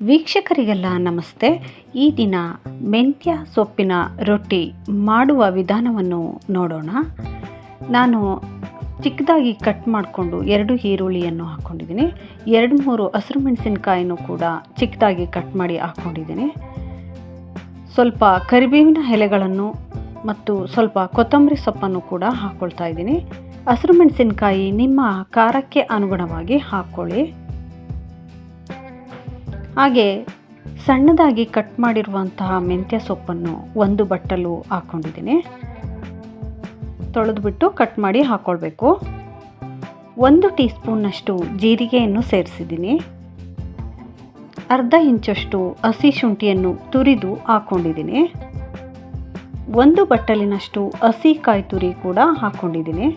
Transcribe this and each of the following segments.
ವೀಕ್ಷಕರಿಗೆಲ್ಲ ನಮಸ್ತೆ. ಈ ದಿನ ಮೆಂತ್ಯ ಸೊಪ್ಪಿನ ರೊಟ್ಟಿ ಮಾಡುವ ವಿಧಾನವನ್ನು ನೋಡೋಣ. ನಾನು ಚಿಕ್ಕದಾಗಿ ಕಟ್ ಮಾಡಿಕೊಂಡು ಎರಡು ಈರುಳ್ಳಿಯನ್ನು ಹಾಕ್ಕೊಂಡಿದ್ದೀನಿ. ಎರಡು ಮೂರು ಹಸಿರು ಮೆಣಸಿನಕಾಯಿನೂ ಕೂಡ ಚಿಕ್ಕದಾಗಿ ಕಟ್ ಮಾಡಿ ಹಾಕ್ಕೊಂಡಿದ್ದೀನಿ. ಸ್ವಲ್ಪ ಕರಿಬೇವಿನ ಎಲೆಗಳನ್ನು ಮತ್ತು ಸ್ವಲ್ಪ ಕೊತ್ತಂಬರಿ ಸೊಪ್ಪನ್ನು ಕೂಡ ಹಾಕ್ಕೊಳ್ತಾ ಇದ್ದೀನಿ. ಹಸಿರು ಮೆಣಸಿನಕಾಯಿ ನಿಮ್ಮ ಖಾರಕ್ಕೆ ಅನುಗುಣವಾಗಿ ಹಾಕ್ಕೊಳ್ಳಿ. ಹಾಗೆ ಸಣ್ಣದಾಗಿ ಕಟ್ ಮಾಡಿರುವಂತಹ ಮೆಂತ್ಯ ಸೊಪ್ಪನ್ನು ಒಂದು ಬಟ್ಟಲು ಹಾಕ್ಕೊಂಡಿದ್ದೀನಿ. ತೊಳೆದುಬಿಟ್ಟು ಕಟ್ ಮಾಡಿ ಹಾಕ್ಕೊಳ್ಬೇಕು ಒಂದು ಟೀ ಸ್ಪೂನ್ನಷ್ಟು ಜೀರಿಗೆಯನ್ನು ಸೇರಿಸಿದ್ದೀನಿ. ಅರ್ಧ ಇಂಚಷ್ಟು ಹಸಿ ಶುಂಠಿಯನ್ನು ತುರಿದು ಹಾಕ್ಕೊಂಡಿದ್ದೀನಿ ಒಂದು ಬಟ್ಟಲಿನಷ್ಟು ಹಸಿ ಕಾಯಿ ತುರಿ ಕೂಡ ಹಾಕ್ಕೊಂಡಿದ್ದೀನಿ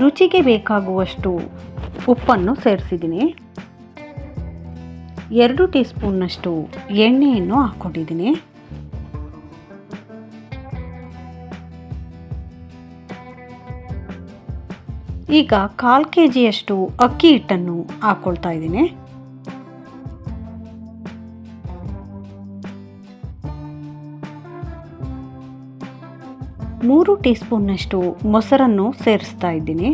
ರುಚಿಗೆ ಬೇಕಾಗುವಷ್ಟು ಉಪ್ಪನ್ನು ಸೇರಿಸಿದ್ದೀನಿ. ಎರಡು ಟೀ ಸ್ಪೂನ್ನಷ್ಟು ಎಣ್ಣೆಯನ್ನು ಹಾಕ್ಕೊಂಡಿದ್ದೀನಿ ಈಗ ಕಾಲು ಕೆ ಜಿಯಷ್ಟು ಅಕ್ಕಿ ಹಿಟ್ಟನ್ನು ಹಾಕ್ಕೊಳ್ತಾ ಇದ್ದೀನಿ. ಮೂರು ಟೀ ಸ್ಪೂನ್ನಷ್ಟು ಮೊಸರನ್ನು ಸೇರಿಸ್ತಾ ಇದ್ದೀನಿ.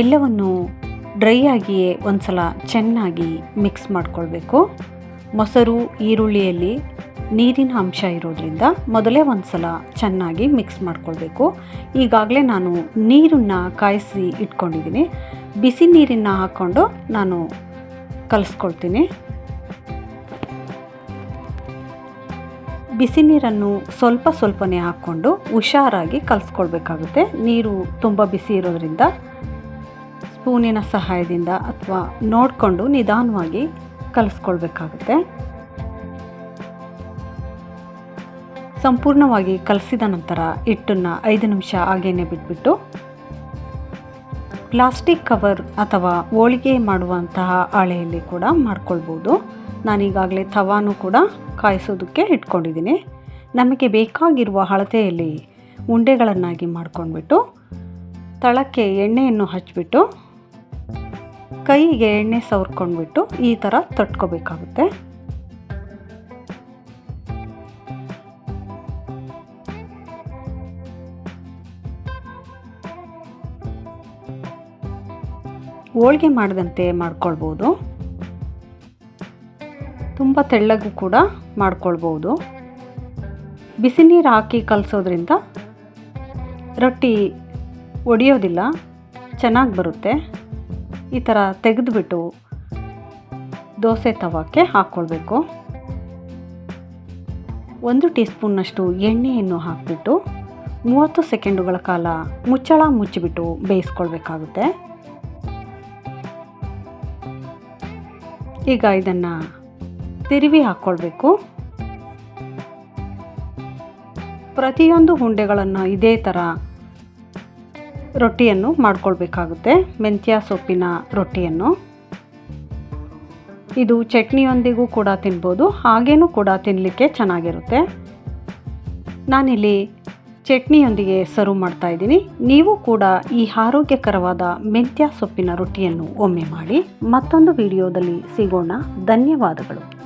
ಎಲ್ಲವನ್ನು ಡ್ರೈ ಆಗಿಯೇ ಒಂದ್ಸಲ ಚೆನ್ನಾಗಿ ಮಿಕ್ಸ್ ಮಾಡಿಕೊಳ್ಬೇಕು. ಮೊಸರು, ಈರುಳ್ಳಿಯಲ್ಲಿ ನೀರಿನ ಅಂಶ ಇರೋದ್ರಿಂದ ಮೊದಲೇ ಒಂದು ಸಲ ಚೆನ್ನಾಗಿ ಮಿಕ್ಸ್ ಮಾಡ್ಕೊಳ್ಬೇಕು. ಈಗಾಗಲೇ ನಾನು ನೀರನ್ನು ಕಾಯಿಸಿ ಇಟ್ಕೊಂಡಿದ್ದೀನಿ. ಬಿಸಿ ನೀರನ್ನು ಹಾಕ್ಕೊಂಡು ನಾನು ಕಲಿಸ್ಕೊಳ್ತೀನಿ. ಬಿಸಿ ನೀರನ್ನು ಸ್ವಲ್ಪ ಸ್ವಲ್ಪನೇ ಹಾಕ್ಕೊಂಡು ಹುಷಾರಾಗಿ ಕಲಿಸ್ಕೊಳ್ಬೇಕಾಗುತ್ತೆ. ನೀರು ತುಂಬ ಬಿಸಿ ಇರೋದ್ರಿಂದ ಸ್ಪೂನಿನ ಸಹಾಯದಿಂದ ಅಥವಾ ನೋಡಿಕೊಂಡು ನಿಧಾನವಾಗಿ ಕಲಿಸ್ಕೊಳ್ಬೇಕಾಗುತ್ತೆ. ಸಂಪೂರ್ಣವಾಗಿ ಕಲಸಿದ ನಂತರ ಹಿಟ್ಟನ್ನು ಐದು ನಿಮಿಷ ಹಾಗೇನೆ ಬಿಟ್ಬಿಟ್ಟು ಪ್ಲಾಸ್ಟಿಕ್ ಕವರ್ ಅಥವಾ ಹೋಳಿಗೆ ಮಾಡುವಂತಹ ಹಾಳೆಯಲ್ಲಿ ಕೂಡ ಮಾಡ್ಕೊಳ್ಬೋದು. ನಾನೀಗಾಗಲೇ ತವಾನು ಕೂಡ ಕಾಯಿಸೋದಕ್ಕೆ ಇಟ್ಕೊಂಡಿದ್ದೀನಿ. ನಮಗೆ ಬೇಕಾಗಿರುವ ಅಳತೆಯಲ್ಲಿ ಉಂಡೆಗಳನ್ನಾಗಿ ಮಾಡ್ಕೊಂಡ್ಬಿಟ್ಟು ತಳಕ್ಕೆ ಎಣ್ಣೆಯನ್ನು ಹಚ್ಚಿಬಿಟ್ಟು ಕೈಗೆ ಎಣ್ಣೆ ಸವರ್ಕೊಂಡ್ಬಿಟ್ಟು ಈ ಥರ ತಟ್ಕೋಬೇಕಾಗುತ್ತೆ. ಹೋಳಿಗೆ ಮಾಡಿದಂತೆ ಮಾಡ್ಕೊಳ್ಬೋದು. ತುಂಬ ತೆಳ್ಳಗೂ ಕೂಡ ಮಾಡ್ಕೊಳ್ಬೋದು. ಬಿಸಿ ನೀರು ಹಾಕಿ ಕಲಸೋದ್ರಿಂದ ರೊಟ್ಟಿ ಒಡೆಯೋದಿಲ್ಲ, ಚೆನ್ನಾಗಿ ಬರುತ್ತೆ. ಈ ಥರ ತೆಗೆದುಬಿಟ್ಟು ದೋಸೆ ತವಕ್ಕೆ ಹಾಕ್ಕೊಳ್ಬೇಕು ಒಂದು ಟೀ ಸ್ಪೂನ್ನಷ್ಟು ಎಣ್ಣೆಯನ್ನು ಹಾಕಿಬಿಟ್ಟು ಮೂವತ್ತು ಸೆಕೆಂಡುಗಳ ಕಾಲ ಮುಚ್ಚಳ ಮುಚ್ಚಿಬಿಟ್ಟು ಬೇಯಿಸ್ಕೊಳ್ಬೇಕಾಗುತ್ತೆ. ಈಗ ಇದನ್ನು ತಿರುವಿ ಹಾಕ್ಕೊಳ್ಬೇಕು ಪ್ರತಿಯೊಂದು ಉಂಡೆಗಳನ್ನು ಇದೇ ಥರ ರೊಟ್ಟಿಯನ್ನು ಮಾಡ್ಕೊಳ್ಬೇಕಾಗುತ್ತೆ. ಮೆಂತ್ಯ ಸೊಪ್ಪಿನ ರೊಟ್ಟಿಯನ್ನು. ಇದು ಚಟ್ನಿಯೊಂದಿಗೂ ಕೂಡ ತಿನ್ಬೋದು, ಹಾಗೇನೂ ಕೂಡ ತಿನ್ನಲಿಕ್ಕೆ ಚೆನ್ನಾಗಿರುತ್ತೆ. ನಾನಿಲ್ಲಿ ಚಟ್ನಿಯೊಂದಿಗೆ ಸರ್ವ್ ಮಾಡ್ತಾ ಇದ್ದೀನಿ. ನೀವು ಕೂಡ ಈ ಆರೋಗ್ಯಕರವಾದ ಮೆಂತ್ಯ ಸೊಪ್ಪಿನ ರೊಟ್ಟಿಯನ್ನು ಒಮ್ಮೆ ಮಾಡಿ ಮತ್ತೊಂದು ವಿಡಿಯೋದಲ್ಲಿ ಸಿಗೋಣ. ಧನ್ಯವಾದಗಳು.